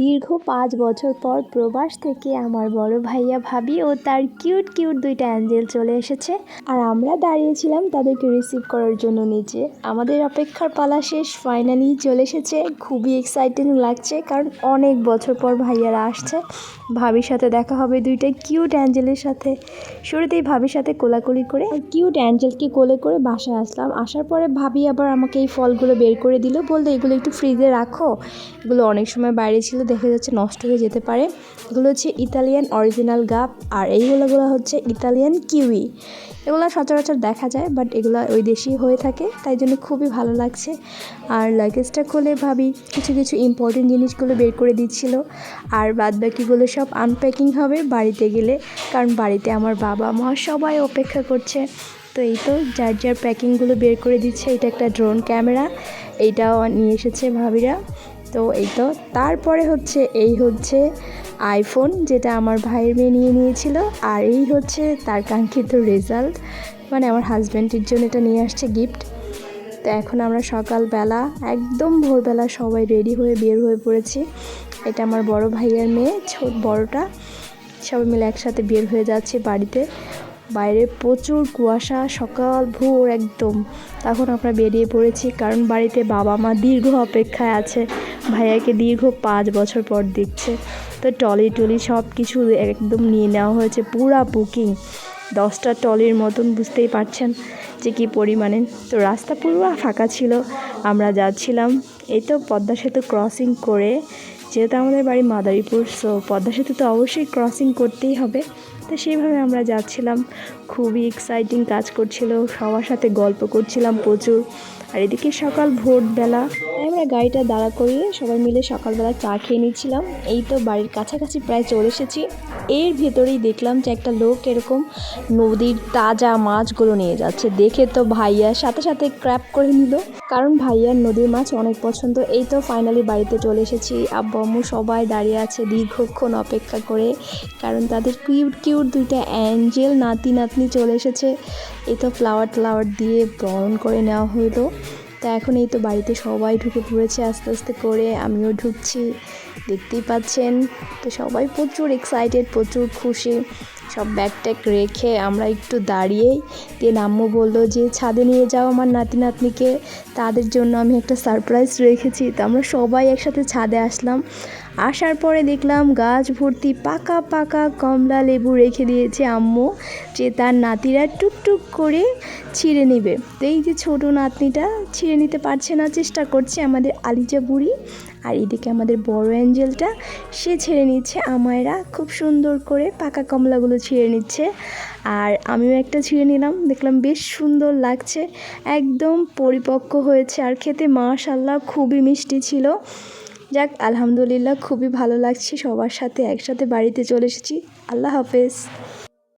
দীর্ঘ পাঁচ বছর পর প্রবাস থেকে আমার বড় ভাইয়া ভাবি ও তার কিউট কিউট দুইটা অ্যাঞ্জেল চলে এসেছে। আর আমরা দাঁড়িয়েছিলাম তাদেরকে রিসিভ করার জন্য নিচে। আমাদের অপেক্ষার পালা শেষ ফাইনালি চলে এসেছে। খুবই এক্সাইটিং লাগছে কারণ অনেক বছর পর ভাইয়ারা আসছে। ভাবির সাথে দেখা হবে দুইটা কিউট অ্যাঞ্জেলের সাথে। শুরুতেই ভাবির সাথে কোলাকুলি করে কিউট অ্যাঞ্জেলকে কোলে করে বাসায় আসলাম। আসার পরে ভাবি আবার আমাকে এই ফলগুলো বের করে দিল। বলতে এগুলো একটু ফ্রিজে রাখো। এগুলো অনেক সময় বাইরে ছিল দেখে যাচ্ছে নষ্ট হয়ে যেতে পারে। এগুলো হচ্ছে ইতালিয়ান অরিজিনাল গাপ আর এইগুলোগুলো হচ্ছে ইতালিয়ান কিউই। এগুলো সচরাচর দেখা যায়, বাট এগুলো ওই দেশেই হয়ে থাকে, তাই জন্য খুবই ভালো লাগছে। আর লাগেজটা খুলে ভাবি, কিছু কিছু ইম্পর্টেন্ট জিনিসগুলো বের করে দিচ্ছিল, আর বাদ বাকিগুলো সব আনপ্যাকিং হবে বাড়িতে গেলে, কারণ বাড়িতে আমার বাবা মা সবাই অপেক্ষা করছে। তো এই তো, যার যার প্যাকিংগুলো বের করে দিচ্ছে, এটা একটা ড্রোন ক্যামেরা এইটাও নিয়ে এসেছে ভাবিরা। তো এই তো। তারপরে হচ্ছে, এই হচ্ছে আইফোন যেটা আমার ভাইয়ের মেয়ে নিয়ে নিয়েছিল। আর এই হচ্ছে তার কাঙ্ক্ষিত রেজাল্ট মানে আমার হাজব্যান্ডের জন্য এটা নিয়ে আসছে গিফট তো এখন আমরা সকালবেলা, একদম ভোরবেলা সবাই রেডি হয়ে বের হয়ে পড়েছি। এটা আমার বড় ভাইয়ের মেয়ে ছোট বড়টা। সবাই মিলে একসাথে বের হয়ে যাচ্ছে বাড়িতে। বাইরে প্রচুর কুয়াশা, সকাল, ভোর একদম। তখন আমরা বেরিয়ে পড়েছি কারণ বাড়িতে বাবা মা দীর্ঘ অপেক্ষায় আছে। ভাইয়াকে দীর্ঘ পাঁচ বছর পর দেখছে। তো টলি টলি সব কিছু একদম নিয়ে নেওয়া হয়েছে, পুরা বুকিং। দশটা টলির মতন বুঝতেই পারছেন যে কী পরিমাণে। তো রাস্তা পুরো ফাঁকা ছিল, আমরা যাচ্ছিলাম। এই তো পদ্মা সেতু ক্রসিং করে যেহেতু আমাদের বাড়ি মাদারীপুর সো পদ্মা সেতু তো অবশ্যই ক্রসিং করতেই হবে। তো সেইভাবে আমরা যাচ্ছিলাম, খুবই এক্সাইটিং কাজ করছিল, সবার সাথে গল্প করছিলাম প্রচুর। আর এদিকে সকাল ভোরবেলা আমরা গাড়িটা দাঁড়া করিয়ে সবাই মিলে সকালবেলা চা খেয়ে নিচ্ছিলাম। এই তো বাড়ির কাছাকাছি প্রায় চলে এসেছি। এর ভেতরেই দেখলাম যে একটা লোক এরকম নদীর তাজা মাছগুলো নিয়ে যাচ্ছে। দেখে তো ভাইয়া সাথে সাথে ক্র্যাপ করে নিল। কারণ ভাইয়ার নদীর মাছ অনেক পছন্দ। এই তো ফাইনালি বাড়িতে চলে এসেছি। আব্বু আম্মু সবাই দাঁড়িয়ে আছে দীর্ঘক্ষণ অপেক্ষা করে। কারণ তাদের কিউট কিউট দুইটা অ্যাঞ্জেল নাতি নাতনি চলে এসেছে। এই তো ফ্লাওয়ার ট্লাওয়ার দিয়ে বরণ করে নেওয়া হলো। তা এখন এই তো বাড়িতে সবাই ঢুকে পড়েছে আস্তে আস্তে করে, আমিও ঢুকছি, দেখতেই পাচ্ছেন। তো সবাই প্রচুর এক্সাইটেড প্রচুর খুশি। সব ব্যাগ ট্যাগ রেখে আমরা একটু দাঁড়িয়েই দিয়ে আম্মু বলল যে, ছাদে নিয়ে যাও আমার নাতি নাতনিকে তাদের জন্য আমি একটা সারপ্রাইজ রেখেছি। তো আমরা সবাই একসাথে ছাদে আসলাম। আসার পরে দেখলাম গাছ ভর্তি পাকা পাকা কমলা লেবু রেখে দিয়েছে আম্মু, যে তার নাতিরা টুকটুক করে ছিঁড়ে নেবে। তো এই যে ছোটো নাতনিটা ছিঁড়ে নিতে পারছে না, চেষ্টা করছে আমাদের আলিজা বুড়ি। আর এদিকে আমাদের বড় অ্যাঞ্জেলটা, সে ছেড়ে নিচ্ছে আমায়রা খুব সুন্দর করে পাকা কমলাগুলো ছিঁড়ে নিচ্ছে। আর আমিও একটা ছিঁড়ে নিলাম। দেখলাম বেশ সুন্দর লাগছে। একদম পরিপক্ক হয়েছে। আর খেতে মাশাল্লাহ খুবই মিষ্টি ছিল। যাক, আলহামদুলিল্লাহ খুবই ভালো লাগছে। সবার সাথে একসাথে বাড়িতে চলে এসেছি। আল্লাহ হাফেজ।